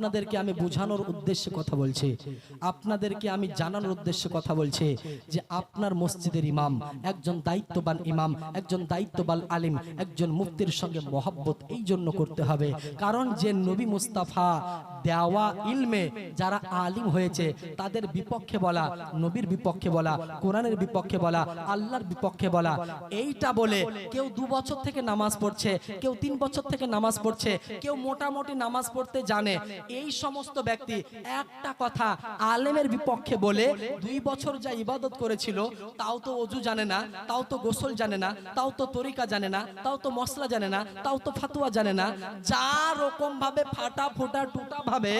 আপনাদেরকে আমি বোঝানোর উদ্দেশ্যে কথা বলছি। আপনাদেরকে আমি জানানোর উদ্দেশ্যে কথা বলছি যে আপনার মসজিদের ইমাম, একজন দায়িত্ববান ইমাম, একজন দায়িত্ববান আলিম, একজন মুফতির সঙ্গে মহাব্বত এই জন্য করতে হবে। কারণ যে নবী মুস্তাফা দেওয়া ইলমে যারা আলিম হয়েছে, তাদের বিপক্ষে বলা, নবীর বিপক্ষে বলা, কোরআনের বিপক্ষে বলা, আল্লাহর বিপক্ষে বলা, এইটা বলে কেউ দু বছর থেকে নামাজ পড়ছে, কেউ তিন বছর থেকে নামাজ পড়ছে, কেউ মোটামুটি নামাজ পড়তে জানে এই সমস্ত ব্যক্তি একটা কথা আলেমের বিপক্ষে বলে দুই বছর যা ইবাদত করেছিল, তাও তো অজু জানে না, তাও তো গোসল জানে না, তাও তো তরিকা জানে না, তাও তো মশলা জানে না, তাও তো ফাতুয়া জানে না, যা রকম ভাবে ফাটা ফোটা টুটা ভাবে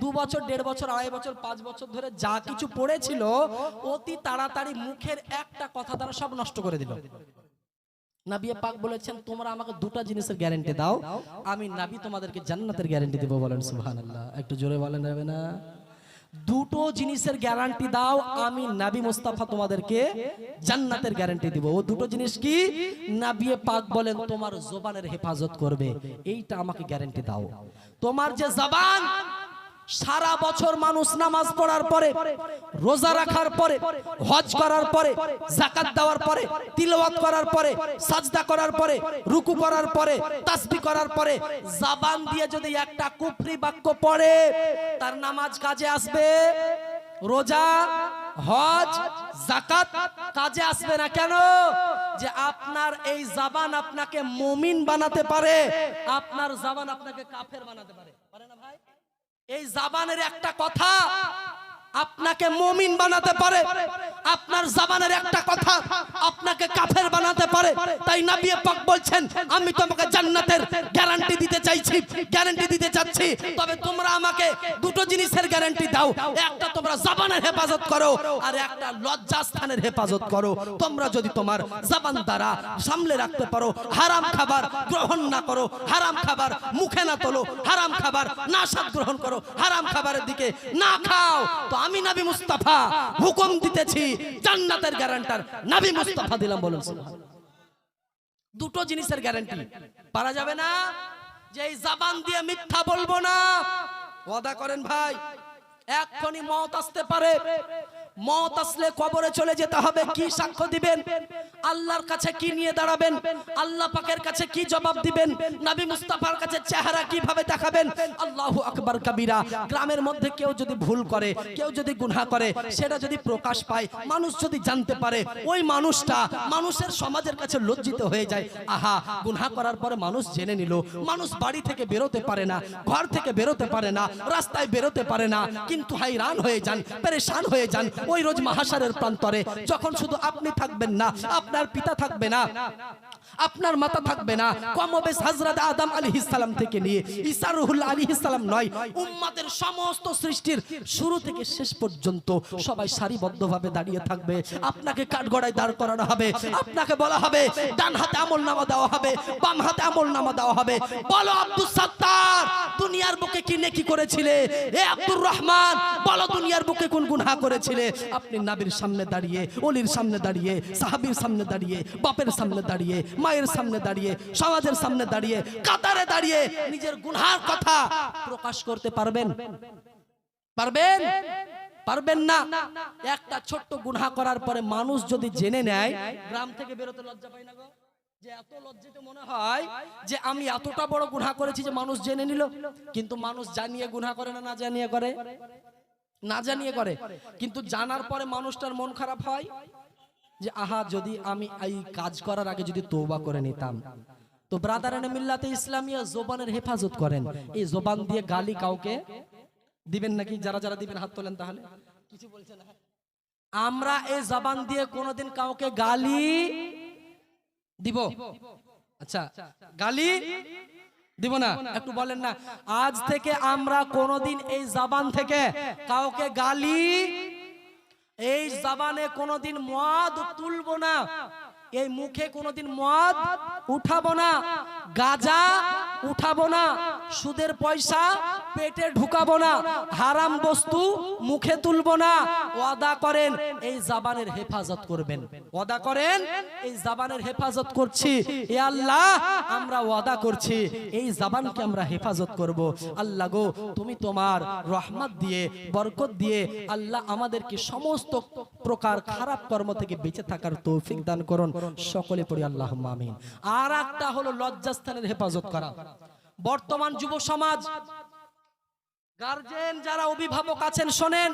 দু বছর, দেড় বছর, আড়াই বছর, পাঁচ বছর ধরে যা কিছু পড়েছিল, অতি তাড়াতাড়ি মুখের একটা কথা তারা সব নষ্ট করে দিল। নাবিয়ে পাক বলেছেন তোমরা আমাকে দুটো জিনিসের গ্যারান্টি দাও আমি নাবি তোমাদেরকে জান্নাতের গ্যারান্টি দেবো বলেন সুবহানাল্লাহ। একটু জোরে বলেন যাবে না দুটো জিনিসের গ্যারান্টি দাও আমি নাবি মুস্তাফা তোমাদেরকে জান্নাতের গ্যারান্টি দিব। ও দুটো জিনিস কি? নাবিয়ে পাক বলেন তোমার জবানের হেফাজত করবে। এইটা আমাকে গ্যারান্টি দাও। তোমার যে জবান সারা বছর মানুষ নামাজ পড়ার পরে, রোজা রাখার পরে, হজ করার পরে জাকাত দেওয়ার পরে, তিলওয়াত করার পরে, সাজদা করার পরে, রুকু করার পরে, তাসবি করার পরে, জাবান দিয়ে যদি একটা কুফরি বাক্য পড়ে, তার নামাজ কাজে আসবে? রোজা, হজ জাকাত কাজে আসবে না কেন? যে আপনার এই জাবান আপনাকে মুমিন বানাতে পারে, আপনার জাবান আপনাকে কাফের বানাতে পারে। এই জাবানের একটা কথা আপনাকে মমিন বানাতে পারে, আপনার জাবানের একটা কথা আপনাকে কাফের বানাতে পারে। তাই নাবিয়ে পাক বলছেন, আমি তোমাকে জান্নাতের গ্যারান্টি দিতে চাইছি গ্যারান্টি দিতে চাচ্ছি তবে তোমরা আমাকে দুটো জিনিসের গ্যারান্টি দাও। একটা তোমরা জাবানের হেফাজত করো, আর একটা লজ্জাস্থানের হেফাজত করো। তোমরা যদি তোমার জাবান দ্বারা সামলে রাখতে পারো, হারাম খাবার গ্রহণ না করো, হারাম খাবার মুখে না তোলো, হারাম খাবার না স্বাদ গ্রহণ করো, হারাম খাবারের দিকে না খাও। তো আমি নাবি মুস্তাফা, হুকুম দিতেছি, জান্নাতের গ্যারান্টার নাবি মুস্তাফা দিলাম বলুন। দুটো জিনিসের গ্যারান্টি পারা যাবে না? যে জাবান দিয়ে মিথ্যা বলব না। ওয়াদা করেন ভাই এক্ষুনি মত আসতে পারে। মত আসলে কবরে চলে যেতে হবে, কি সাক্ষ্য দিবেন? আল্লাহর কাছে কি নিয়ে দাঁড়াবেন? আল্লাহ পাকের কাছে কি জবাব দিবেন? নবী মুস্তাফার কাছে চেহারা কীভাবে দেখাবেন? আল্লাহু আকবার কাবীরা, গ্রামের মধ্যে কেউ যদি ভুল করে, কেউ যদি গুনাহ করে, সেটা যদি প্রকাশ পায়, মানুষ যদি জানতে পারে, ওই মানুষটা মানুষের সমাজের কাছে লজ্জিত হয়ে যায়। আহা, গুনাহ করার পরে মানুষ জেনে নিল, মানুষ বাড়ি থেকে বেরোতে পারে না, ঘর থেকে বেরোতে পারে না, রাস্তায় বেরোতে পারে না, কিন্তু হাইরান হয়ে যান, পেরেশান হয়ে যান ওই রোজ মাহাসারের প্রান্তরে যখন শুধু আপনি থাকবেন না আপনার পিতা থাকবে না। আপনার মাতা থাকবে না। কমবেশ হযরত আদম আলাইহিস সালাম থেকে নিয়ে, ঈসা রুহুল আলাইহিস সালাম নয়, উম্মাদের সমস্ত সৃষ্টির শুরু থেকে শেষ পর্যন্ত সবাই সারিবদ্ধভাবে দাঁড়িয়ে থাকবে। আপনাকে কাঠগড়ায় দাঁড় করানো হবে, আপনাকে বলা হবে ডান হাতে আমল নামা দেওয়া হবে বাম হাতে আমল নামা দেওয়া হবে। বলো আব্দুল সাত্তার, দুনিয়ার বুকে কি নেকি করেছিলে? এ আব্দুর রহমান, বলো, দুনিয়ার বুকে কোন গুনাহ করেছিলে? আপনি নাবির সামনে দাঁড়িয়ে, অলির সামনে দাঁড়িয়ে, সাহাবীর সামনে দাঁড়িয়ে, বাপের সামনে দাঁড়িয়ে মায়ের সামনে দাঁড়িয়ে সমাজের সামনে দাঁড়িয়ে, কাতারে দাঁড়িয়ে নিজের গুনহার কথা প্রকাশ করতে পারবেন? পারবেন? পারবেন না? একটা ছোট্ট গুনহা করার পরে মানুষ যদি জেনে নেয়, গ্রাম থেকে বেরোতে লজ্জা পায় না গো। যে এত লজ্জিত যে আমি এতটা বড় গুনহা করেছি যে মানুষ জেনে নিল। কিন্তু মানুষ জানিয়ে গুনহা করে না না জানিয়ে করে? না জানিয়ে করে। কিন্তু জানার পরে মানুষটার মন খারাপ হয়? যে, আহা, যদি আমি এই কাজ করার আগে যদি তৌবা করে নিতাম। তো ব্রাদারানে মিল্লাতে ইসলামিয়া জোবানের হেফাজত করেন। এই জোবান দিয়ে গালি কাউকে দিবেন নাকি? যারা যারা দিবেন, হাত তোলেন তাহলে। কিছু বলছেন আমরা এই জবান দিয়ে কোনোদিন কাউকে গালি দিব। আচ্ছা গালি দিব না? একটু বলেন না। আজ থেকে আমরা কোনোদিন এই জবান থেকে কাউকে গালি এই জবানে কোনোদিন মদ তুলবো না। এই মুখে কোনোদিন মদ উঠাবো না। গাজা উঠাবো না। সুদের পয়সা পেটে ঢুকাবো না। হারাম বস্তু মুখে তুলবো না। ওয়াদা করেন, এই জাবানের হেফাজত করবেন। ওয়াদা করেন, এই জাবানের হেফাজত করছি। এ আল্লাহ, আমরা ওয়াদা করছি, এই জাবানকে আমরা হেফাজত করব। আল্লাহ গো, তুমি তোমার রহমত দিয়ে, বরকত দিয়ে আল্লাহ আমাদেরকে সমস্ত প্রকার খারাপ কর্ম থেকে বেঁচে থাকার তৌফিক দান করুন। সকলে পড়ি আল্লাহ আমিন। আর একটা হলো লজ্জাস্থানের হেফাজত করা। বর্তমান যুব সমাজ গার্জেন যারা অভিভাবক আছেন, শোনেন।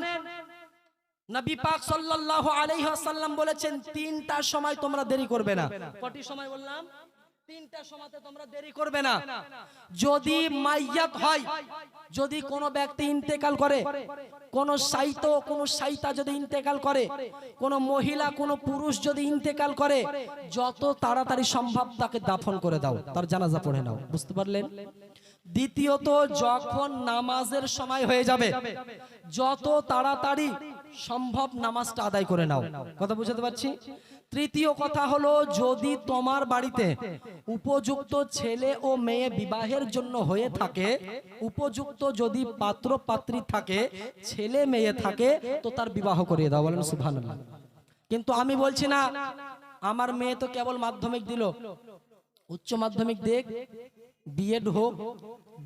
নবী পাক সাল্লাল্লাহু আলাইহি ওয়াসাল্লাম বলেছেন তিনটার সময় তোমরা দেরি করবে না। কটি সময় বললাম? তিনটা সময়তে তোমরা দেরি করবে না। যদি মাইয়াত হয়, যদি কোনো ব্যক্তি ইন্তেকাল করে, কোন সাইত, কোন সাইতা যদি ইন্তেকাল করে, কোন মহিলা, কোন পুরুষ যদি ইন্তেকাল করে, যত তাড়াতাড়ি সম্ভব তাকে দাফন করে দাও, তার জানাজা পড়ে নাও। বুঝতে পারলেন? দ্বিতীয়ত, যখন নামাজের সময় হয়ে যাবে, যত তাড়াতাড়ি সম্ভব নামাজটা আদায় করে নাও। কথা বুঝতে পারছি? তৃতীয় কথা হলো, যদি তোমার বাড়িতে উপযুক্ত ছেলে ও মেয়ে বিবাহের জন্য হয়ে থাকে, উপযুক্ত যদি পাত্র পাত্রী থাকে, ছেলে মেয়ে থাকে, তো তার বিবাহ করিয়ে দাও। বলেন সুবহানাল্লাহ। কিন্তু আমি বলছি না, আমার মেয়ে তো কেবল মাধ্যমিক দিল। উচ্চ মাধ্যমিক দেখ বিএড হোক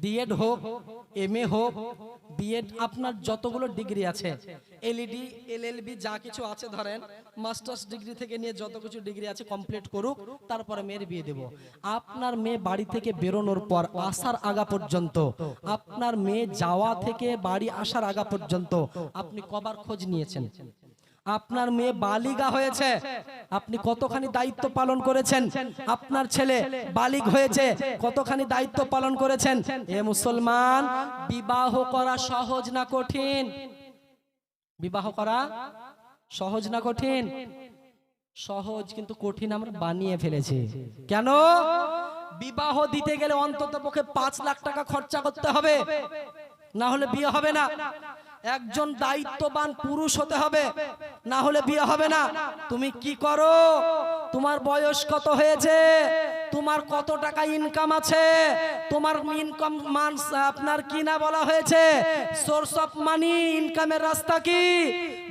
ডিএড হোক এম এ হোক বিএড আপনার যতগুলো ডিগ্রি আছে এলইডি এলএলবি যা কিছু আছে ধরেন মাস্টার্স ডিগ্রি থেকে নিয়ে যত কিছু ডিগ্রি আছে কমপ্লিট করুক, তারপরে মেয়ের বিয়ে দেব। আপনার মেয়ে বাড়ি থেকে বেরোনোর পর আসার আগা পর্যন্ত, আপনার মেয়ে যাওয়া থেকে বাড়ি আসার আগা পর্যন্ত আপনি কবার খোঁজ নিয়েছেন? আপনার মেয়ে বালিগা হয়েছে। আপনি কতখানি দায়িত্ব পালন করেছেন? আপনার ছেলে বালিগ হয়েছে। কতখানি দায়িত্ব পালন করেছেন? এ মুসলমান, বিবাহ করা সহজ না কঠিন? বিবাহ করা সহজ না কঠিন? সহজ কিন্তু কঠিন আমরা বানিয়ে ফেলেছি। কেন? বিবাহ দিতে গেলে অন্তত পক্ষে পাঁচ লাখ টাকা খরচা করতে হবে। না হলে বিয়ে হবে না। একজন দায়িত্ববান পুরুষ হতে হবে, না হলে বিয়ে হবে না। তুমি কি করো? তোমার বয়স কত হয়েছে? তোমার কত টাকা ইনকাম আছে? তোমার ইনকাম মান, আপনার কি না বলা হয়েছে? সোর্স অফ মানি ইনকামের রাস্তা কি?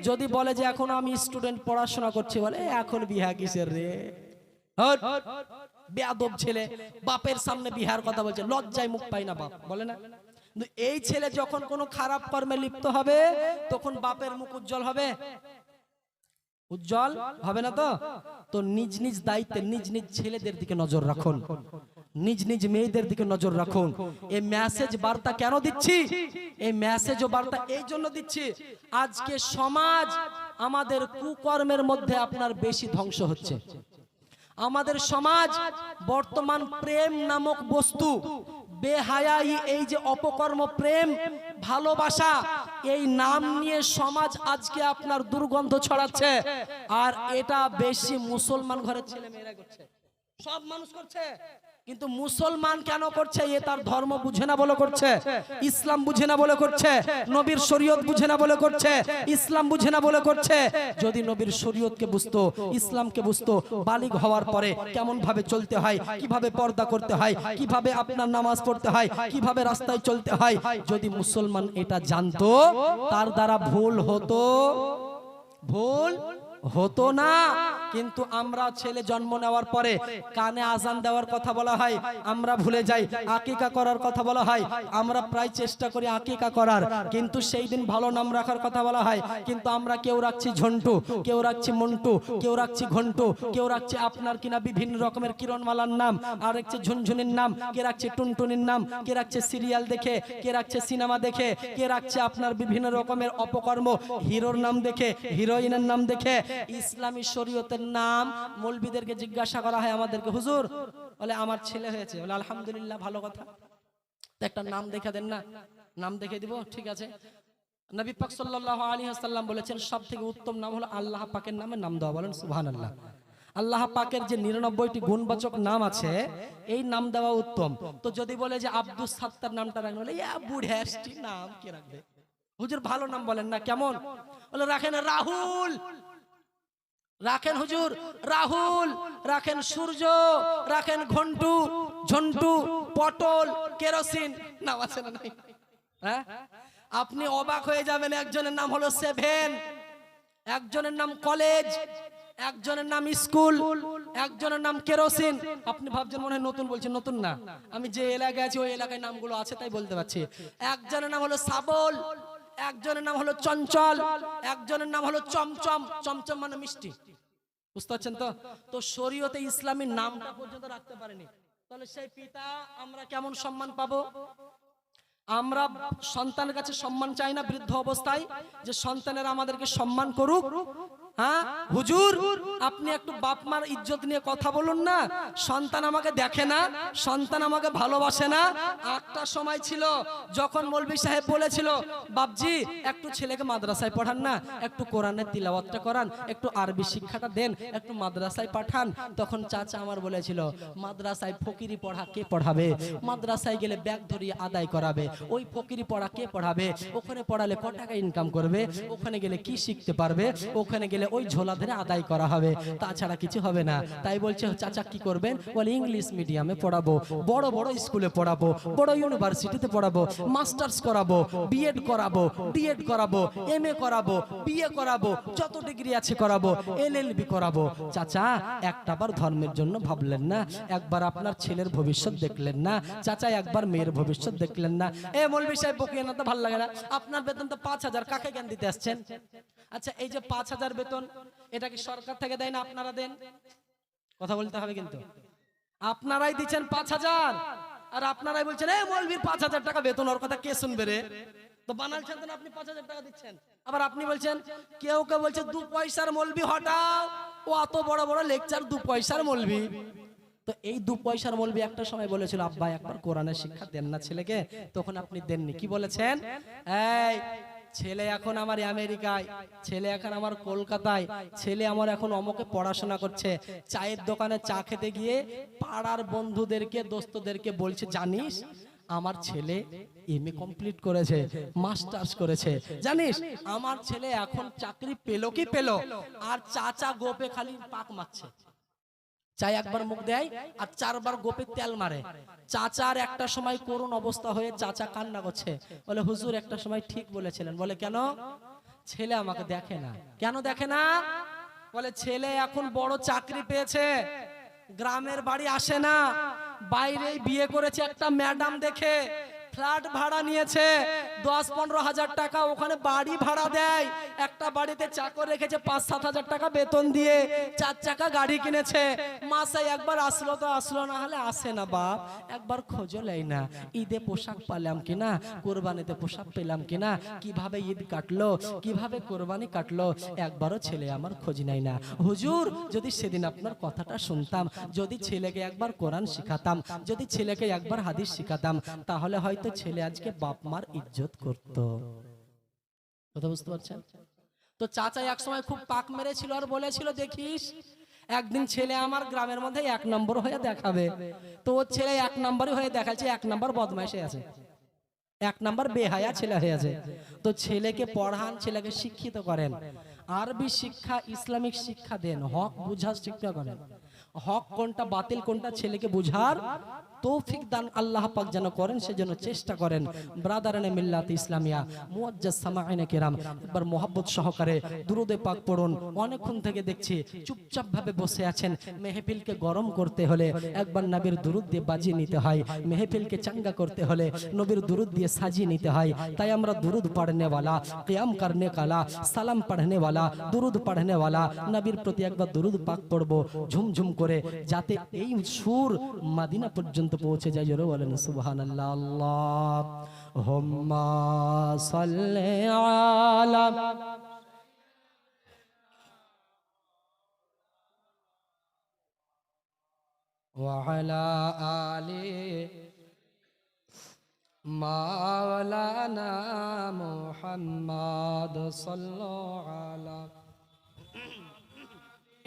যদি বলে যে এখন আমি স্টুডেন্ট পড়াশোনা করছি, বলে এখন বিহা কিসের রে। বেয়াদব ছেলে, বাপের সামনে বিহার কথা বলছে, লজ্জায় মুখ পাই না বাপ, বলে না? কিন্তু এই ছেলে যখন কোনো খারাপ কর্মে লিপ্ত হবে, তখন বাপের মুখ উজ্জ্বল হবে। উজ্জ্বল হবে না তো? তো নিজ নিজ দায়িত্বে নিজ নিজ ছেলেদের দিকে নজর রাখুন। নিজ নিজ মেয়েদের দিকে নজর রাখুন। এই মেসেজ বার্তা কেন দিচ্ছি? এই মেসেজ ও বার্তা এই জন্য দিচ্ছি, আজকে সমাজ আমাদের কুকর্মের মধ্যে আপনার বেশি ধ্বংস হচ্ছে। আমাদের সমাজ বর্তমান প্রেম নামক বস্তু বেহায়াই এই যে অপকর্ম প্রেম, ভালোবাসা, এই নাম নিয়ে সমাজ আজকে আপনার দুর্গন্ধ ছড়াচ্ছে। আর এটা বেশি মুসলমান ঘরের ছেলে মেয়েরা করছে। সব মানুষ করছে। কিন্তু মুসলমান কেন করছে? এ তার ধর্ম বুঝে না বলে করছে। ইসলাম বুঝে না বলে করছে। নবীর শরীয়ত বুঝে না বলে করছে। ইসলাম বুঝে না বলে করছে। যদি নবীর শরীয়তকে বুঝতো, ইসলামকে বুঝতো, বালিগ হওয়ার পরে কেমন ভাবে চলতে হয়, কীভাবে পর্দা করতে হয়, কীভাবে আপনার নামাজ পড়তে হয়, কীভাবে রাস্তায় চলতে হয়, যদি মুসলমান এটা জানতো, তার দ্বারা ভুল হতো। ভুল হতো না। কিন্তু আমরা ছেলে জন্ম নেওয়ার পরে কানে আজান দেওয়ার কথা বলা হয়, আমরা ভুলে যাই, আকিকা করার কথা বলা হয়, আমরা প্রায় চেষ্টা করি আকিকা করার, কিন্তু সেই দিন ভালো নাম রাখার কথা বলা হয়, কিন্তু আমরা কেউ রাখছি ঝন্টু, কেউ রাখছি মন্টু, কেউ রাখছি ঘন্টু, কেউ রাখছি আপনার কিনা বিভিন্ন রকমের কিরণমালার নাম, আর রাখছে ঝুনঝুনির নাম, কে রাখছে টুনটুনির নাম, কে রাখছে সিরিয়াল দেখে, কে রাখছে সিনেমা দেখে, কে রাখছে আপনার বিভিন্ন রকমের অপকর্ম, হিরোর নাম দেখে, হিরোইনের নাম দেখে ইসলামী শরীয়তের নাম মৌলবিদেরকে জিজ্ঞাসা করা হয় আমাদেরকে হুজুর বলে আমার ছেলে হয়েছে। বলে আলহামদুলিল্লাহ ভালো কথা। একটা নাম দেখে দেন না। নাম দেখে দিব ঠিক আছে। নবী পাক সাল্লাল্লাহু আলাইহি ওয়াসাল্লাম বলেছেন সবথেকে উত্তম নাম হলো আল্লাহ পাকের নামে নাম দেওয়া। বলেন সুবহানাল্লাহ। আল্লাহ পাকের যে নিরানব্বইটি গুণবাচক নাম আছে এই নাম দেওয়া উত্তম। তো যদি বলে যে আব্দুস সাত্তার নামটা রাখবে বলে বুড়হ্যাসটি নাম কে রাখবে? হুজুর ভালো নাম বলেন না কেমন? বলে রাখেন রাহুল। রাখেন হুজুর রাহুল রাখেন সূর্য রাখেন ঘন্টু ঝন্টু পটল কেরোসিন। নাম আছে না নাই? হ্যাঁ? আপনি অবাক হয়ে যাবেন একজনের নাম হলো সেভেন একজনের নাম কলেজ একজনের নাম স্কুল একজনের নাম কেরোসিন। আপনি ভাবছেন মনে হয় নতুন বলছেন নতুন না। আমি যে এলাকায় আছি ওই এলাকায় নামগুলো আছে তাই বলতে পারছি। একজনের নাম হলো সাবল একজনের নাম হলো চঞ্চল, একজনের নাম হলো চমচম। চমচম মানে মিষ্টি। বুঝতে পারছেন তো? তো শরীয়তে ইসলামী নামটা পর্যন্ত রাখতে পারেনি। তাহলে সেই পিতা আমরা কেমন সম্মান পাবো? আমরা সন্তানের কাছে সম্মান চাই না বৃদ্ধ অবস্থায়। যে সন্তানের আমাদেরকে সম্মান করুক হ্যাঁ? হুজুর, আপনি একটু বাপ মার ইজ্জত নিয়ে কথা বলুন না। সন্তান আমাকে দেখে না, সন্তান আমাকে ভালোবাসে না। একটা সময় ছিল, যখন মৌলবী সাহেব বলেছিল, বাপজি, একটু ছেলেকে মাদ্রাসায় পড়ান না, একটু কোরআনের তিলাওয়াতটা করান, একটু আরবি শিক্ষাটা দেন, একটু মাদ্রাসায় পাঠান। তখন চাচা আমার বলেছিল, মাদ্রাসায় ফকিরি পড়া কে পড়াবে? মাদ্রাসায় গেলে ব্যাগ ধরিয়ে আদায় করাবে। ওই ফকিরি পড়া কে পড়াবে? ওখানে পড়ালে ক টাকা ইনকাম করবে? ওখানে গেলে কি শিখতে পারবে? ওখানে গেলে ওই ঝোলা ধরে আদায় করা হবে। তাছাড়া কিছু হবে না। তাই বলছে, চাচা কি করবেন? বলে, ইংলিশ মিডিয়ামে পড়াবো। বড় বড় স্কুলে পড়াবো। বড় ইউনিভার্সিটিতে পড়াবো। মাস্টার্স করাবো। বিএড করাবো। ডিএড করাবো। এম এ করাবো। বিএ করাবো। যত ডিগ্রি আছে করাবো। এলএলবি করাবো। চাচা একটাবার ধর্মের জন্য ভাবলেন না। একবার আপনার ছেলের ভবিষ্যৎ দেখলেন না। চাচা, একবার মেয়ের ভবিষ্যৎ দেখলেন না। এ মৌলবি সাহেব, বকিয়ে না তো, ভালো লাগে না। আপনার বেতন তো পাঁচ হাজার। কাকে জ্ঞান দিতে আসছেন? আচ্ছা এই যে পাঁচ হাজার বেতন এটা কি সরকার থেকে দেয় না আপনারা দেন? কথা বলতে হবে কিন্তু। আপনারাই দিচ্ছেন পাঁচ হাজার, আর আপনারাই বলছেন এই মৌলবীর পাঁচ হাজার টাকা বেতন, ওর কথা কে শুনবে রে? তো বানালছেন তো আপনি পাঁচ হাজার টাকা দিচ্ছেন। আবার আপনি বলছেন, কেউ কেউ বলছে, দু পয়সার মলবি হটাও, ও অত বড় বড় লেকচার, দু পয়সার মলবি তো এই দু পয়সার মলবি একটা সময় বলেছিল, আব্বা, একবার কোরআনের শিক্ষা দেন না ছেলেকে। তখন আপনি দেননি। কি বলেছেন? এই ছেলে এখন আমার আমেরিকায়, ছেলে এখন আমার কলকাতায়, ছেলে আমার এখন অমকে পড়াশোনা করছে। চায়ের দোকানে চা খেতে গিয়ে পাড়ার বন্ধুদেরকে, দোস্তদেরকে বলছে, জানিস, আমার ছেলে এম কমপ্লিট করেছে মাস্টার্স করেছে। জানিস, আমার ছেলে এখন চাকরি পেল কি পেল? আর চাচা গোপে খালি পাক মারছে। চাই একবার মুখ দেয় আর চারবার গোপের তেল মারে। চাচার একটা সময় করুণ অবস্থা হয়ে চাচা কান্না করছে। বলে, হুজুর, একটা সময় ঠিক বলেছিলেন। বলে, কেন? ছেলে আমাকে দেখে না। কেন দেখে না? বলে, ছেলে এখন বড় চাকরি পেয়েছে। গ্রামের বাড়ি আসে না। বাইরে বিয়ে করেছে একটা ম্যাডাম দেখে। ফ্ল্যাট ভাড়া নিয়েছে। দশ পনেরো হাজার টাকা। ওখানে বাড়ি ভাড়া দেয়। একটা বাড়িতে চাকর রেখেছে পাঁচ সাত হাজার টাকা বেতন দিয়ে। চার চাকা গাড়ি কিনেছে। মাসে একবার আসলো তো আসলো, না হলে আসে না বাপ। একবার খোঁজও লেই না। ঈদে পোশাক পালাম কিনা? কোরবানিতে পোশাক পেলাম কিনা? কীভাবে ঈদ কাটলো? কীভাবে কোরবানি কাটলো? একবারও ছেলে আমার খোঁজ নেয় না। হুজুর, যদি সেদিন আপনার কথাটা শুনতাম, যদি ছেলেকে একবার কোরআন শিখাতাম, যদি ছেলেকে একবার হাদিস শিখাতাম, তাহলে হয়তো ছেলে আজকে বাপ মার ইজ্জত করত। কথা বুঝতে পারছেন? তো চাচা এক সময় খুব পাক মেরেছিল আর বলেছিল, দেখিস, একদিন ছেলে আমার গ্রামের মধ্যে এক নম্বর হয়ে দেখাবে। তো ওর ছেলে এক নম্বরই হয়ে দেখাচ্ছে, এক নম্বর বদমাইশে আছে। এক নম্বর বেহায়া ছেলে হয়ে আছে। তো ছেলেকে পড়ান, ছেলেকে শিক্ষিত করেন। আরবি শিক্ষা, ইসলামিক শিক্ষা দেন। হক বুঝার শিক্ষা করেন। হক কোনটা বাতিল, কোনটা ছেলেকে বুঝার তৌফিক দান আল্লাহ পাক যেন করেন, সেজন্য চেষ্টা করেন। ব্রাদারানে মিল্লাত ইসলামিয়া, মুয়াজ্জাজ সামাইনে কেরাম একবার মোহাব্বত সহকারে দুরুদে পাক পড়ুন। অনেকক্ষণ থেকে দেখছি চুপচাপ ভাবে বসে আছেন। মেহফিলকে গরম করতে হলে একবার নবীর দুরুদ দিয়ে বাজিয়ে নিতে হয়। মেহফিলকে চাঙ্গা করতে হলে নবীর দুরুদ দিয়ে সাজিয়ে নিতে হয়। তাই আমরা দুরুদ পড়নেওয়ালা, কিয়াম করনে কালা সালাম পড়নেওয়ালা, দুরুদ পড়নেওয়ালা, নবীর প্রতি একবার দুরুদ পাক পড়ব ঝুম করে, যাতে এই সুর মদিনা পর্যন্ত পৌঁছে যায় জোরে বলেন সুবহানাল্লাহ আল্লাহ হুম্মা সাল্লি আলা وعلى آله مولانا محمد صلى على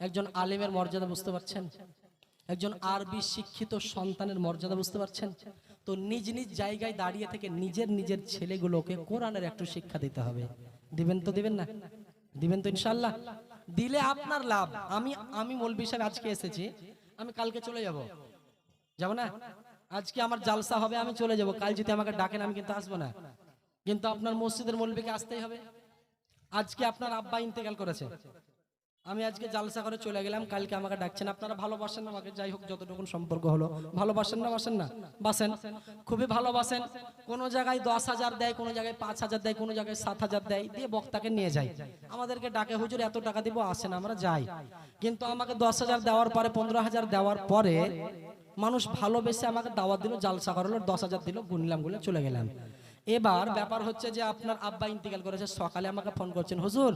একজন আলিমের মর্যাদা বুঝতে পারছেন? একজন আরবি শিক্ষিত সন্তানের মর্যাদা বুঝতে পারছেন? তো নিজ নিজ জায়গায় দাঁড়িয়ে থেকে নিজের নিজের ছেলেগুলোকে কোরআনের একটু শিক্ষা দিতে হবে। দিবেন তো, দিবেন না? দিবেন তো ইনশাল্লাহ দিলে আপনার লাভ। আমি আমি মৌলবি সাহেব আজকে এসেছি। আমি কালকে চলে যাব। যাব না? আজকে আমার জালসা হবে, আমি চলে যাব। কাল যদি আমাকে ডাকেন, আমি কিন্তু আসব না। কিন্তু আপনার মসজিদের মৌলবীকে আসতেই হবে। আজকে আপনার আব্বা ইন্তেকাল করেছে। আমি আজকে জালসা করে চলে গেলাম, কালকে আমাকে ডাকছেন। আপনারা ভালোবাসেন না আমাকে, যাই হোক যতটুকু সম্পর্ক হলো। ভালোবাসেন না, বাসেন না? বাসেন। খুবই ভালোবাসেন। কোন জায়গায় দশ হাজার দেয়, কোন জায়গায় পাঁচ হাজার দেয়, কোন জায়গায় সাত হাজার দেয়, দিয়ে বক্তাকে নিয়ে যায়। আমাদেরকে ডাকে, হুজুর, এত টাকা দিব, আসেন, আমরা যাই। কিন্তু আমাকে দশ হাজার দেওয়ার পরে, পনেরো হাজার দেওয়ার পরে মানুষ ভালোবেসে আমাকে দাওয়াত দিল, জালসা করালো, দশ হাজার দিল, গুনলাম গুলে চলে গেলাম। এবার ব্যাপার হচ্ছে যে আপনার আব্বা ইন্তিকাল করেছে সকালে আমাকে ফোন করছেন হুজুর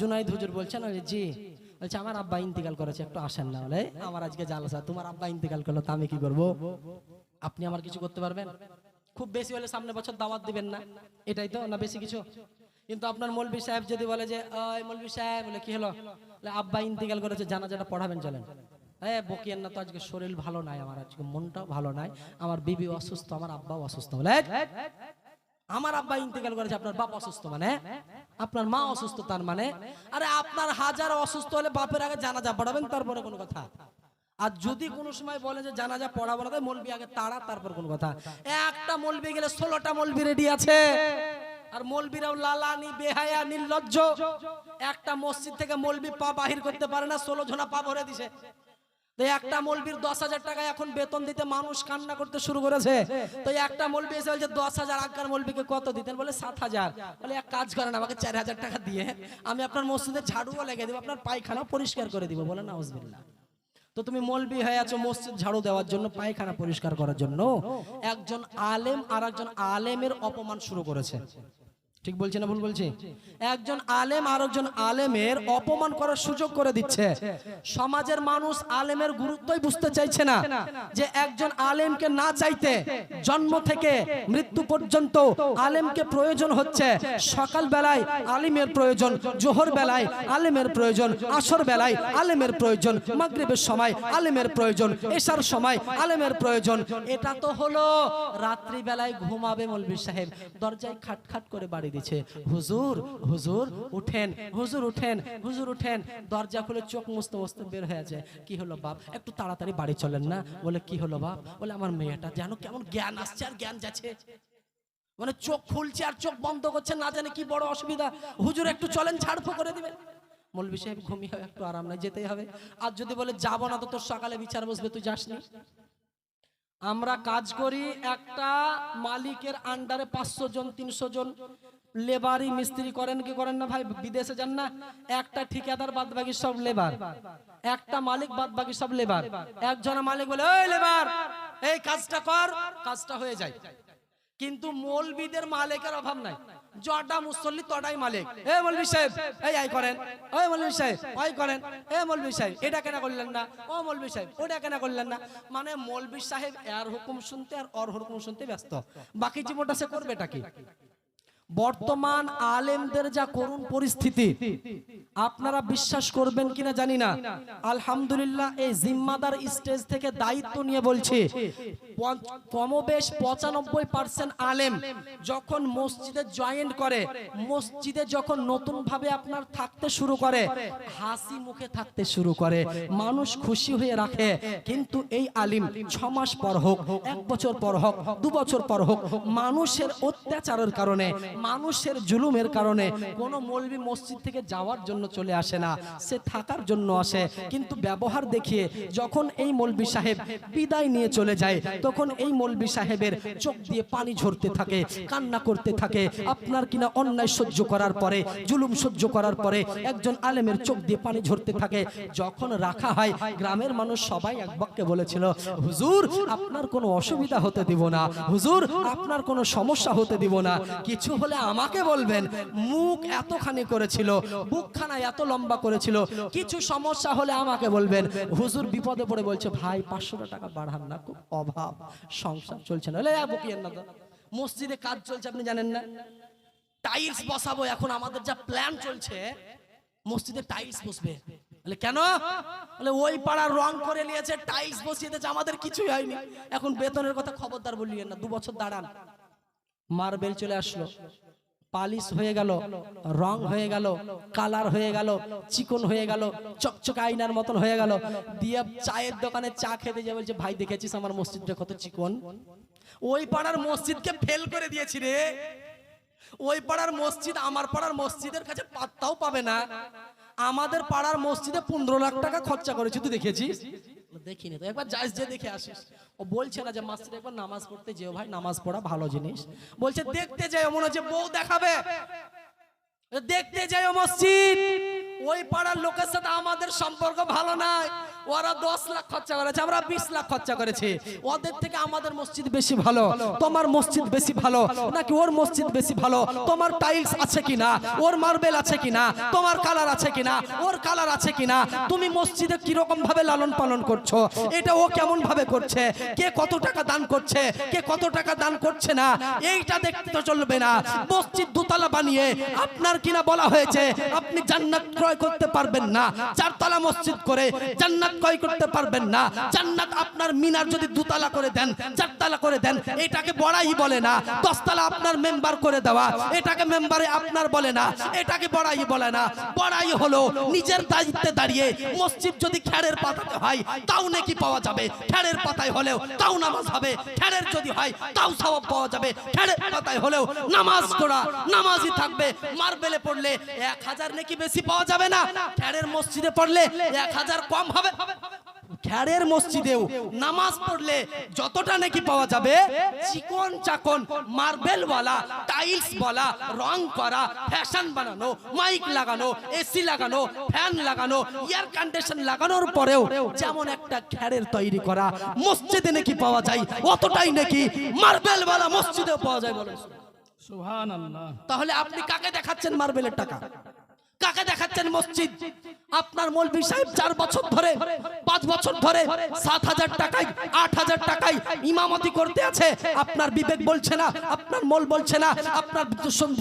জুনাইদ হুজুর বলছেন জি। বলছে আমার আব্বা ইন্তিকাল করেছে একটু আসেন না। বলে আমার আজকে জালসা তোমার আব্বা ইন্তিকাল করল তা আমি কি করব? আপনি আমার কিছু করতে পারবেন? খুব বেশি হলে সামনে বছর দাওয়াত দিবেন না এটাই তো না বেশি কিছু? কিন্তু আপনার মৌলবি সাহেব যদি বলে যে মৌলবি সাহেব বলে কি হলো? আব্বা ইন্তিকাল করেছে জানাজাটা পড়াবেন চলেন। হ্যাঁ না তো আজকে শরীর ভালো নাই আমার, আজকে মনটাও ভালো নাই। আমার বিবি অসুস্থ, আমার আব্বাও অসুস্থ। বলে আমার আব্বা ইন্তেকাল করেছে, আপনার বাপ অসুস্থ মানে? আপনার মা অসুস্থ তার মানে? আরে আপনার হাজার অসুস্থ হলে বাপের আগে জানাজা পড়াবেন, তারপরে কোনো কথা। আর যদি কোনো সময় বলে যে জানাজা পড়াবো না মলবি আগে তাড়া, তারপর কোনো কথা। একটা মলবি গেলে ষোলোটা মলবি রেডি আছে। আর মলবিরাও লালানি, বেহায়া, নির্লজ্জ। একটা মসজিদ থেকে মলবি পা বাহির করতে পারে না, ষোলো জনা পা ভরে দিছে। তো একটা মলবির দশ হাজার টাকা এখন বেতন দিতে মানুষ কান্না করতে শুরু করেছে। তো একটা মলবি এসে বলছে, দশ হাজার আগকার মলবিকে কত দিতেন? বলে, সাত হাজার। বলে, এক কাজ করেন, আমাকে চার হাজার টাকা দিয়ে আমি আপনার মসজিদে ঝাড়ুও লেগে দিব, আপনার পায়খানা পরিষ্কার করে দিব। বলে না হজবিল্লা তো তুমি মলবি হয়ে আছো মসজিদ ঝাড়ু দেওয়ার জন্য, পায়খানা পরিষ্কার করার জন্য। একজন আলেম আর একজন আলেমের অপমান শুরু করেছে। ঠিক বলছি না ভুল বলছি? একজন আলেম আর একজন আলেমের অপমান করার সুযোগ করে দিচ্ছে। সমাজের মানুষ আলেমের গুরুত্বই বুঝতে চাইছে না যে একজন আলেমকে না চাইতে জন্ম থেকে মৃত্যু পর্যন্ত আলেমকে প্রয়োজন হচ্ছে। সকাল বেলায় আলিমের প্রয়োজন জোহর বেলায় আলেমের প্রয়োজন আসর বেলায় আলেমের প্রয়োজন, মাগরিবের সময় আলেমের প্রয়োজন, এশার সময় আলেমের প্রয়োজন। এটা তো হলো রাত্রি বেলায় ঘুমাবে মৌলবী সাহেব। দরজায় খাট খাট করে বাড়ি দিচ্ছে হুজুর হুজুর, উঠেন হুজুর উঠেন হুজুর, উঠেন। দরজা খুলে চোখ মুছতে মুছতে বের হয়ে যায়। কি হলো বাপ? একটু তাড়াতাড়ি বাড়ি চলেন না? বলে, কি হলো বাপ? বলে, আমার মেয়েটা যেন কেমন জ্ঞান আসছে আর জ্ঞান যাচ্ছে। মানে চোখ খুলছে আর চোখ বন্ধ করছে, না জানে কি বড় অসুবিধা। হুজুর, একটু চলেন ছাড়ফো করে দিবেন। মৌলবি সাহেব ঘুমিয়ে একটু আরাম নাই, যেতেই হবে। আর যদি বলে, যাব না তো তোর সকালে বিচার বসবে, তুই যাসনি? আমরা কাজ করি একটা মালিকের আন্ডারে পাঁচশো জন, তিনশো জন। লেবারই মিস্ত্রি করেন কি করেন না ভাই? বিদেশে যান না। একটা ঠিকাদার বাদ বাকি সব লেবার। একটা মালিক বাদ বাকি সব লেবার। একজন মালিক বলে ওই লেবার, এই কাজটা কর, কাজটা হয়ে যায়। কিন্তু মৌলবিদের মালিকের অভাব নাই। জটা মুসল্লি, তটাই মালিক। এ মৌলবি সাহেব, এই আই করেন। ওই মৌলবি সাহেব ওই করেন। এ মৌলবি সাহেব, এটা কেন করলেন না? ও মৌলবি সাহেব, ওটা কেন করলেন না? মানে মৌলবি সাহেব, এর হুকুম শুনতে আর অর হুকুম শুনতে ব্যস্ত। বাকি জীবনটা সে করবেটা কি? বর্তমান আলেমদের যা করুণ পরিস্থিতি, আপনারা বিশ্বাস করবেন কিনা জানি না। আলহামদুলিল্লাহ, এই জিম্মাদার স্টেজ থেকে দায়িত্ব নিয়ে বলছি কমবেশ পঁচানব্বই পার্সেন্ট আলেম যখন মসজিদে জয়েন করে, মসজিদে যখন নতুন ভাবে আপনার থাকতে শুরু করে, হাসি মুখে থাকতে শুরু করে, মানুষ খুশি হয়ে রাখে, কিন্তু এই আলিম ছ মাস পর হোক, এক বছর পর হোক, দু বছর পর হোক, মানুষের অত্যাচারের কারণে মানুষের জুলুমের কারণে কোনো মৌলবি মসজিদ থেকে যাওয়ার জন্য চলে আসে না, সে থাকার জন্য আসে। কিন্তু ব্যবহার দেখিয়ে যখন এই মৌলবি সাহেব বিদায় নিয়ে চলে যায়, তখন এই মৌলবি সাহেবের চোখ দিয়ে পানি ঝরতে থাকে, কান্না করতে থাকে। আপনার কিনা অন্যায় সহ্য করার পরে, জুলুম সহ্য করার পরে একজন আলেমের চোখ দিয়ে পানি ঝরতে থাকে। যখন রাখা হয়, গ্রামের মানুষ সবাই এক বাক্যে বলেছিল, হুজুর, আপনার কোনো অসুবিধা হতে দিব না। হুজুর, আপনার কোনো সমস্যা হতে দিব না। কিছু হলে আমাকে বলবেন মুখ এতখানি করেছিল বুকখানা এত লম্বা করেছিল কিছু সমস্যা হলে আমাকে বলবেন। হুজুর বিপদে পড়ে বলছে ভাই পাঁচশো টাকা বাড়ান না খুব অভাব সংসার চলছে না। বলে, বকিয়েন না মসজিদে কাজ চলছে আপনি জানেন না। টাইলস বসাবো এখন আমাদের যা প্ল্যান চলছে মসজিদে টাইলস বসবে। বলে কেন? বলে ওই পাড়ার রং করে নিয়েছে টাইলস বসিয়ে দিয়েছে আমাদের কিছুই হয়নি। এখন বেতনের কথা খবরদার বললিয়েন না দু বছর দাঁড়ান। মার্বেল চলে আসলো। পালিশ হয়ে গেল, রং হয়ে গেল কালার হয়ে গেল, চিকন হয়ে গেল, চকচক আয়নার মতন হয়ে গেল। দিয়ে চায়ের দোকানে চা খেতে যাবে বলছে, ভাই, দেখেছিস আমার মসজিদটা কত চিকন? ওই পাড়ার মসজিদকে ফেল করে দিয়েছি রে। ওই পাড়ার মসজিদ আমার পাড়ার মসজিদের কাছে পাত্তাও পাবে না। আমাদের পাড়ার মসজিদে পনেরো লাখ টাকা খরচা করেছি, তুই দেখেছিস? দেখিনি তো। একবার যাইস যে দেখে আসিস। ও বলছে না যে, মাস্টার, একবার নামাজ পড়তে যেও ভাই, নামাজ পড়া ভালো জিনিস। বলছে, দেখতে যাই মনে হচ্ছে বউ দেখাবে। দেখতে যাই মসজিদ। ওই পাড়ার লোকের সাথে আমাদের সম্পর্ক ভালো নাই। ওরা দশ লাখ খরচা করেছে, আমরা বিশ লাখ খরচা করেছি। ওদের থেকে আমাদের মসজিদ বেশি ভালো, তোমার মসজিদ বেশি ভালো, নাকি ওর মসজিদ বেশি ভালো? তোমার টাইলস আছে কিনা? ওর মার্বেল আছে কিনা? তোমার কালার আছে কিনা? ওর কালার আছে কিনা? তুমি মসজিদে কীরকম ভাবে লালন পালন করছ? এটা ও কেমন ভাবে করছে? কে কত টাকা দান করছে? কে কত টাকা দান করছে না? এইটা দেখতে চলবে না। মসজিদ দোতলা বানিয়ে আপনার কিনা বলা হয়েছে, আপনি জান্নাত ক্রয় করতে পারবেন না। চারতলা মসজিদ করে জান্নাত ক্রয় করতে পারবেন না। জান্নাত আপনার মিনার যদি দুতলা করে দেন, চারতলা করে দেন, এটাকে বড়াই বলে না। দশতলা আপনার মেম্বার করে দেওয়া, এটাকে মেম্বারে আপনার বলে না। এটাকে বড়াই বলে না। বড়াই হলো নিজের দায়িত্বে দাঁড়িয়ে মসজিদ যদি খ্যারের পাতাতে হয়, তাও নাকি পাওয়া যাবে। খ্যারের পাতায় হলেও তাও নামাজ হবে। খ্যারের যদি হয়, তাও সওয়াব পাওয়া যাবে। খ্যারের পাতায় হলেও নামাজ পড়া, নামাজই থাকবে। মার্বেলে পড়লে এক হাজার নাকি বেশি পাওয়া যাবে। না। খ্যারের মসজিদে পড়লে এক হাজার কম হবে। খ্যারের মসজিদেও নামাজ পড়লে যতটা নাকি পাওয়া যাবে চিকন চাকন মার্বেল ওয়ালা টাইলস বলা রং করা ফ্যাশন বানানো মাইক লাগানো এসি লাগানো ফ্যান লাগানো এয়ার কন্ডিশন লাগানোর পরেও যেমন একটা খ্যারের তৈরি করা মসজিদে নাকি পাওয়া যায় অতটাই নাকি মার্বেল বলা মসজিদেও পাওয়া যায় বলে। সুহান আল্লাহ তাহলে আপনি কাকে দেখাচ্ছেন মার্বেলের টাকা? কাকে দেখাচ্ছেন মসজিদ? আপনার মৌলবি সাহেব চার বছর ধরে, পাঁচ বছর ধরে সাত হাজার টাকায়, আট হাজার টাকায় ইমামতি করতে আছে। আপনার বিবেক বলছে না, আপনার মল বলছে না, আপনার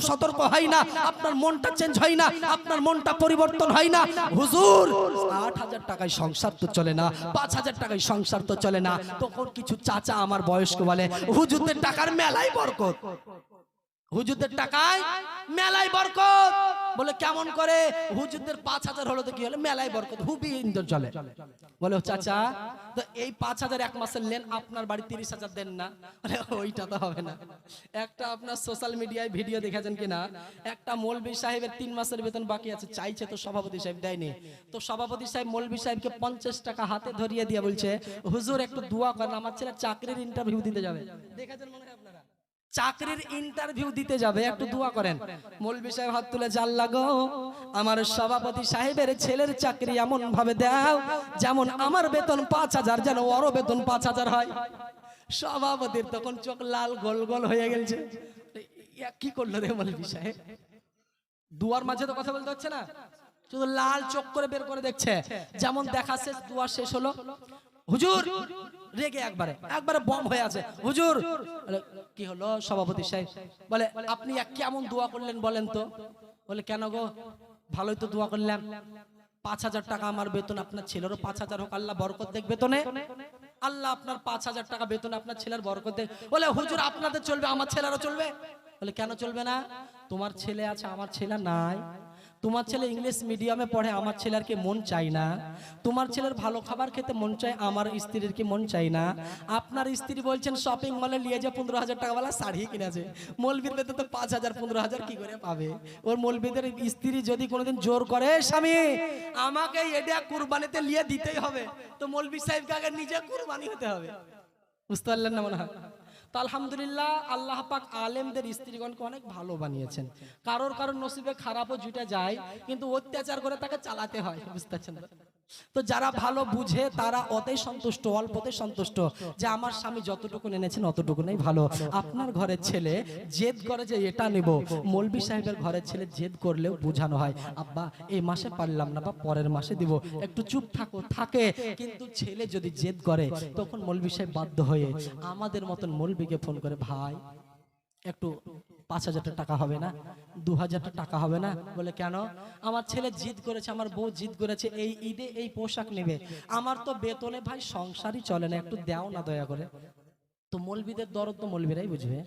সতর্ক হয় না, আপনার মনটা চেঞ্জ হয় না, আপনার মনটা পরিবর্তন হয় না। হুজুর, আট হাজার টাকায় সংসার তো চলে না, পাঁচ হাজার টাকায় সংসার তো চলে না। তখন কিছু চাচা আমার বয়স্ক বলে, হুজুরদের টাকার মেলাই বরকত। হুজুরদের টাকায় মেলায় বরকত। বলে, কেমন করে? হুজুরদের পাঁচ হাজার হলো তো কি হলো? মেলায় বরকত। হুবি ইন্দর চলে। বলে চাচা, তো এই পাঁচ হাজার এক মাসের লেন আপনার বাড়ি তিরিশ হাজার দেন না? ওইটা তো হবে না। একটা আপনার সোশ্যাল মিডিয়ায় ভিডিও দেখেছেন কিনা? একটা মৌলবি সাহেবের তিন মাসের বেতন বাকি আছে। চাইছে তো সভাপতি সাহেব, দেয়নি। তো সভাপতি সাহেব মৌলবি সাহেবকে পঞ্চাশ টাকা হাতে ধরিয়ে দিয়ে বলছে, হুজুর, একটু দোয়া করেন, আমার ছেলে চাকরির ইন্টারভিউ দিতে যাবে। দেখেছেন চাকরির ইন্টারভিউ দিতে যাবে, একটু দোয়া করেন। মৌলবি সাহেব হাত তুলে, জাল লাগো, আমার সভাপতি সাহেবের ছেলের চাকরি এমন ভাবে দাও, যেমন আমার বেতন পাঁচ হাজার, যেন ওরও বেতন পাঁচ হাজার হয়। সভাপতির তখন চোখ লাল গোল গোল হয়ে গেছে কি করল রে মৌলবি সাহেব? দুয়ার মাঝে তো কথা বলতে হচ্ছে না। শুধু লাল চোখ করে বের করে দেখছে। যেমন দেখা শেষ দুয়ার শেষ হলো। হুজুর, রেগে একবারে একবারে বম হয়ে আছে। হুজুর কি হলো সভাপতি সাহেব? বলে, আপনি এক কেমন দোয়া করলেন বলেন তো? বলে, কেন গো? ভালোই তো দোয়া করলাম। পাঁচ হাজার টাকা আমার বেতন, আপনার ছেলেরও পাঁচ হাজার হোক, আল্লাহ বরকত দেখ বেতনে। আল্লাহ আপনার পাঁচ হাজার টাকা বেতন, আপনার ছেলের বরকত দেখ। বলে, হুজুর, আপনাদের চলবে, আমার ছেলেরও চলবে। বলে, কেন চলবে না? তোমার ছেলে আছে, আমার ছেলে নাই। তোমার ছেলে ইংলিশ মিডিয়ামে পড়ে, আমার ছেলের কি মন চাই না? তোমার ছেলের ভালো খাবার খেতে মন চায়, আমার স্ত্রীর কি মন চাই না? আপনার স্ত্রী বলছেন শপিং মলে নিয়ে যে পনেরো হাজার টাকাওয়ালা শাড়ি কিনেছে মৌলবীর বেতন তো পাঁচ হাজার, পনেরো হাজার কি করে পাবে? ওর মলবিদের স্ত্রী যদি কোনোদিন জোর করে, স্বামী, আমাকে এটা কুরবানিতে নিয়ে দিতেই হবে। তো মৌলবী সাহেবকে আগে নিজে কুরবানি হতে হবে। বুঝতে পারলেন না মনে হয়? তো আলহামদুলিল্লাহ আল্লাহ পাক আলেমদের স্ত্রীগণকে অনেক ভালো বানিয়েছেন। কারোর কারোর নসিবে খারাপও জুটে যায়, কিন্তু অত্যাচার করে তাকে চালাতে হয়, বুঝতে পারছেন? তো? যারা ভালো বুঝে তারা অতেই সন্তুষ্ট অল্পতে সন্তুষ্ট। যে আমার স্বামী যতটুকু এনেছেন অতটুকু নেই ভালো। আপনার ঘরের ছেলে জেদ করে যে এটা নেব। মৌলবি সাহেবের ঘরের ছেলে জেদ করলেও বোঝানো হয় আব্বা এই মাসে পারলাম না বা পরের মাসে দিব। একটু চুপ থাকো থাকে। কিন্তু ছেলে যদি জেদ করে তখন মৌলবি সাহেব বাধ্য হয়ে আমাদের মতন মৌলবিকে ফোন করে ভাই একটু পাঁচ হাজার টাকা হবে না, দু হাজারটা টাকা হবে না। বলে, কেন? আমার ছেলে জিদ করেছে, আমার বউ জিদ করেছে, এই ঈদে এই পোশাক নেবে। আমার তো বেতনে ভাই সংসারই চলে না, একটু দাও না দয়া করে। তো মলবিদের দরদ তো মলবিরাই বুঝবে।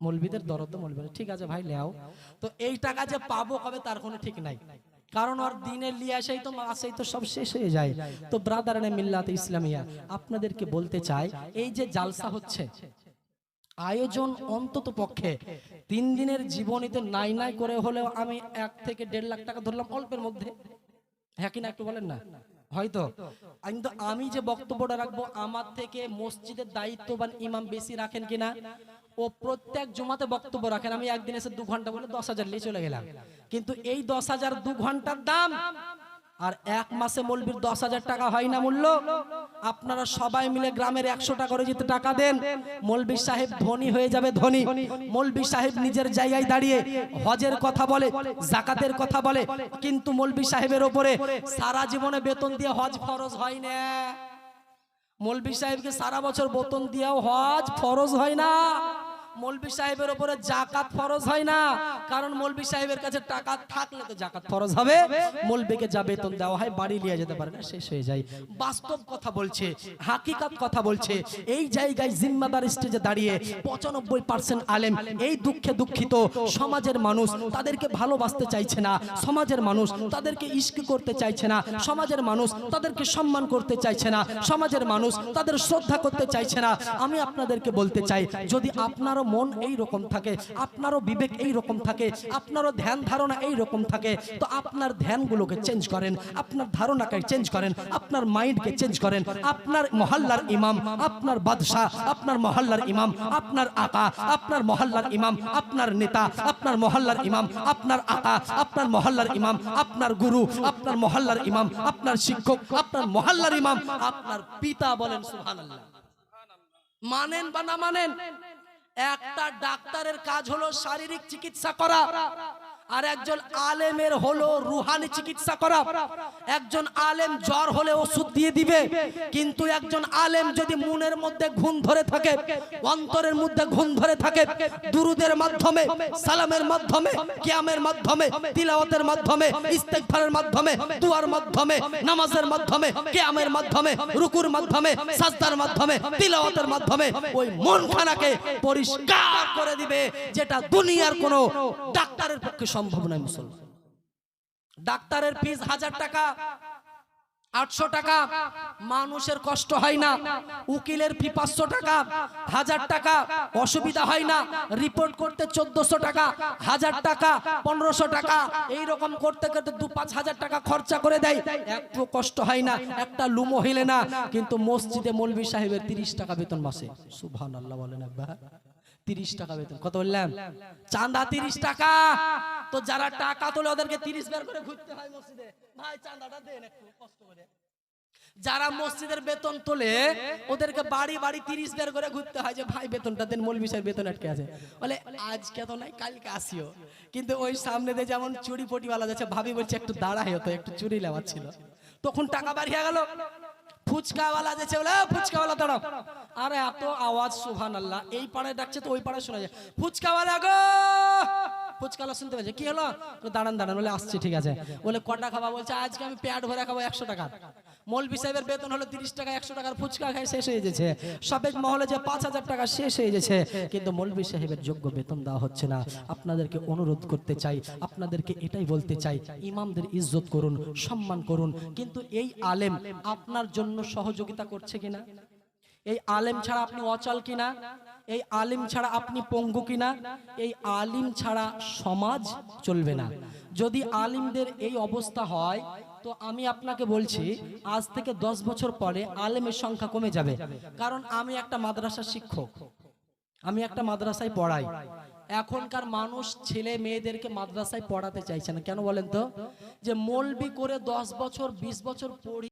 মলবিদের দরদ তো মলবিরা ঠিক আছে ভাই লেও তো এই টাকা যে পাবো কবে তার কোনো ঠিক নাই। কারণ ওর দিনের লিয়ে আসেই তো, মাসেই তো সব শেষ হয়ে যায়। তো ব্রাদারানে মিল্লাত ইসলামিয়া, আপনাদেরকে বলতে চাই, এই যে জালসা হচ্ছে, আয়োজন অন্তত পক্ষে তিন দিনের জীবনীতে নাই নাই করে হলেও আমি এক থেকে দেড় লাখ টাকা ধরলাম অল্পের মধ্যে। হ্যাঁ কিনা একটু বলেন না? হয়তো। কিন্তু আমি যে বক্তব্যটা রাখব, আমার থেকে মসজিদের দায়িত্ববান ইমাম বেশি রাখেন কিনা ও প্রত্যেক জমাতে বক্তব্য রাখেন। আমি একদিন এসে দু ঘণ্টা বলে দশ হাজার নিয়ে চলে গেলাম। কিন্তু এই দশ হাজার দু ঘণ্টার দাম আর এক মাসে মলবির দশ হাজার টাকা হয় না মূল্য? আপনারা সবাই মিলে গ্রামের একশো টাকা করে যেতে টাকা দেন মলবি সাহেব ধনী হয়ে যাবে ধনী। মলবি সাহেব নিজের জায়গায় দাঁড়িয়ে হজের কথা বলে, জাকাতের কথা বলে, কিন্তু মলবি সাহেবের ওপরে সারা জীবনে বেতন দিয়ে হজ ফরজ হয় না। মলবি সাহেবকে সারা বছর বেতন দিয়েও হজ ফরজ হয় না। মলবি সাহেবের উপরে জাকাত ফরজ হয় না। কারণ মলবি সাহেবের কাছে টাকা থাকলে তো জাকাত ফরজ হবে। মলবিকে যা বেতন দেওয়া হয় বাড়ি নিয়ে যেতে পারে না, শেষ হয়ে যায়। বাস্তব কথা বলছে, হাকিকাত কথা বলছে, এই জায়গায় জিম্মাদার স্টেজে দাঁড়িয়ে পঁচানব্বই পার্সেন্ট আলেম, এই দুঃখে দুঃখিত সমাজের মানুষ, তাদেরকে ভালোবাসতে চাইছে না। সমাজের মানুষ তাদেরকে ইস্ক করতে চাইছে না। সমাজের মানুষ তাদেরকে সম্মান করতে চাইছে না। সমাজের মানুষ তাদের শ্রদ্ধা করতে চাইছে না। আমি আপনাদেরকে বলতে চাই, যদি আপনারও মন এই রকম থাকে, আপনারও বিবেক এই রকম থাকে, আপনারও ধ্যান ধারণা এই রকম থাকে, তো আপনার ধ্যানগুলোকে চেঞ্জ করেন, আপনার ধারণাকে চেঞ্জ করেন, আপনার মাইন্ডকে চেঞ্জ করেন, আপনার মহল্লার ইমাম, আপনার বাদশাহ, আপনার মহল্লার ইমাম, আপনার আকা আপনার মহল্লার ইমাম, আপনার নেতা, আপনার মহল্লার ইমাম, আপনার আকা আপনার মহল্লার ইমাম, আপনার গুরু, আপনার মহল্লার ইমাম, আপনার শিক্ষক, আপনার মহল্লার ইমাম, আপনার পিতা বলেন সুবহানাল্লাহ। মানেন বা না মানেন? একটা ডাক্তারের কাজ হলো শারীরিক চিকিৎসা করা। আর একজন আলেমের হলো রুহানি চিকিৎসা করা। একজন আলেম জ্বর হলে ওষুধ দিয়ে দিবে, কিন্তু একজন আলেম যদি মনের মধ্যে ঘুম ধরে থাকে, অন্তরের মধ্যে ঘুম ধরে থাকে, দুরুদের মাধ্যমে, সালামের মাধ্যমে, কিয়ামের মাধ্যমে, তিলাওয়াতের মাধ্যমে, ইস্তেগফারের মাধ্যমে, দুয়ার মাধ্যমে, নামাজের মাধ্যমে, কিয়ামের মাধ্যমে, রুকুর মাধ্যমে, সাজদার মাধ্যমে, তিলাওয়াতের মাধ্যমে, ওই মনখানাকে পরিষ্কার করে দিবে, যেটা দুনিয়ার কোনো ডাক্তারের পক্ষে সম্ভব নয় মুসলমান। ডাক্তারের ফিস হাজার টাকা, আটশো টাকা, মানুষের কষ্ট হয় না, উকিলের ফি পাঁচশো টাকা, হাজার টাকা, অসুবিধা হয় না, রিপোর্ট করতে চোদ্দশো টাকা, হাজার টাকা, পনেরোশো টাকা এই রকম করতে করতে দু পাঁচ হাজার টাকা খরচা করে দেয়। একটু কষ্ট হয় না, একটা লুমো হিলে না, কিন্তু মসজিদে মৌলবী সাহেবের তিরিশ টাকা বেতন মাসে। সুভান আল্লাহ বলেন একবার। তিরিশ টাকা বেতন। কত বললাম? চাঁদা তিরিশ টাকা। তো যারা টাকা তোলে ওদেরকে তিরিশ বের করে ঘুরতে হয় মসজিদে। ভাই, চাঁদাটা দেন একটু, কষ্ট করে। যারা মসজিদের বেতন তোলে, ওদেরকে বাড়ি বাড়ি তিরিশ বের করে ঘুরতে হয় যে, ভাই, বেতনটা দেন মৌলবি সাহেব বেতন আটকে আছে। বলে, আজকে তো নাই কালকে আসিও। কিন্তু ওই সামনে দিয়ে যেমন চুরি পটিওয়ালা যাচ্ছে, ভাবি বলছে, একটু দাঁড়াই হতো একটু চুরি লেওয়ার ছিল। তখন টাকা বাড়িয়ে গেল। ফুচকাওয়ালা যেছে বলে ফুচকাওয়ালা, দাঁড়াও। আরে এত আওয়াজ শোভান আল্লাহ এই পাড়ায় ডাকছে তো ওই পাড়ায় শোনা যায়। ফুচকাওয়ালা গো! ফুচকাওয়ালা শুনতে পাচ্ছে কি হলো? দাঁড়ান দাঁড়ান। বলে, আসছি, ঠিক আছে। বলে, কটা খাবা? বলছে, আজকে আমি প্যাট ভরে খাব একশো টাকা। মৌলবি সাহেবের বেতন হলো তিরিশ টাকা, একশো টাকার ফুচকা খাই শেষ হয়ে গেছে। সবেজ মহলে যে পাঁচ হাজার টাকা শেষ হয়ে গেছে, কিন্তু মৌলবি সাহেবের যোগ্য বেতন দেওয়া হচ্ছে না। আপনাদেরকে অনুরোধ করতে চাই, আপনাদেরকে এটাই বলতে চাই, ইমামদের ইজ্জত করুন, সম্মান করুন, কিন্তু এই আলেম আপনার জন্য সহযোগিতা করছে কিনা? এই আলেম ছাড়া আপনি অচল কিনা? এই আলিম ছাড়া আপনি পঙ্গু কিনা? এই আলিম ছাড়া সমাজ চলবে না। যদি আলিমদের এই অবস্থা হয় তো আমি আপনাকে বলছি, আজ থেকে দশ বছর পরে আলেমের সংখ্যা কমে যাবে। কারণ আমি একটা মাদ্রাসা শিক্ষক। আমি একটা মাদ্রাসায় পড়াই। এখনকার মানুষ ছেলে মেয়েদেরকে মাদ্রাসায় পড়াতে চাইছে না। কেন বলেন তো? যে মলবি করে দশ বছর, বিশ বছর পড়ি